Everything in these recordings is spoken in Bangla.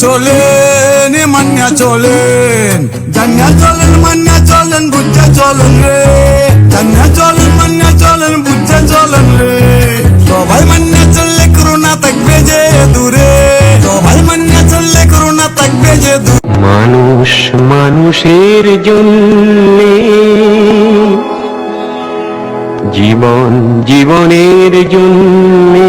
চলেন মান্যা চলেন জান্যা চলেন মান্যা চলেন বুঝে চলেন রে জান্যা চলেন মান্যা চলেন বুঝে চলেন রে সবাই মান্যা চললে করোনা থাকবে যে দূরে সবাই মান্যা চললে করোনা থাকবে যে মানুষ মানুষের জন্যে জীবন জীবনের জন্যে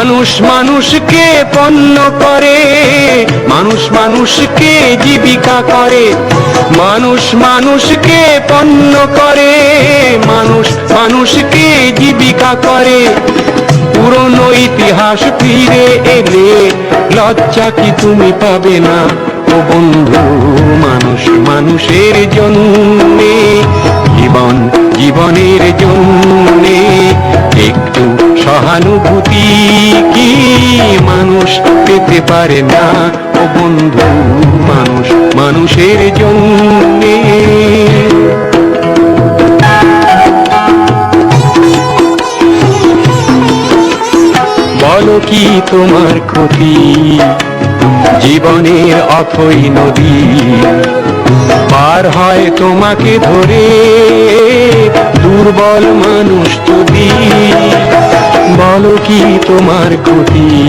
মানুষ মানুষকে পণ্য করে, মানুষ মানুষকে জীবিকা করে, মানুষ মানুষকে পণ্য করে, মানুষ মানুষকে জীবিকা করে। পুরনো ইতিহাস ফিরে এলে লজ্জা কি তুমি পাবে না? ও বন্ধু, মানুষ মানুষের জন্যে পারে না। ও বন্ধু, মানুষ, মানুষের জন্যে। বলো কি তোমার ক্ষতি? জীবনের অথই নদী। পার হয় তোমাকে ধরে। দুর্বল মানুষ যদি। বলো কি তোমার ক্ষতি?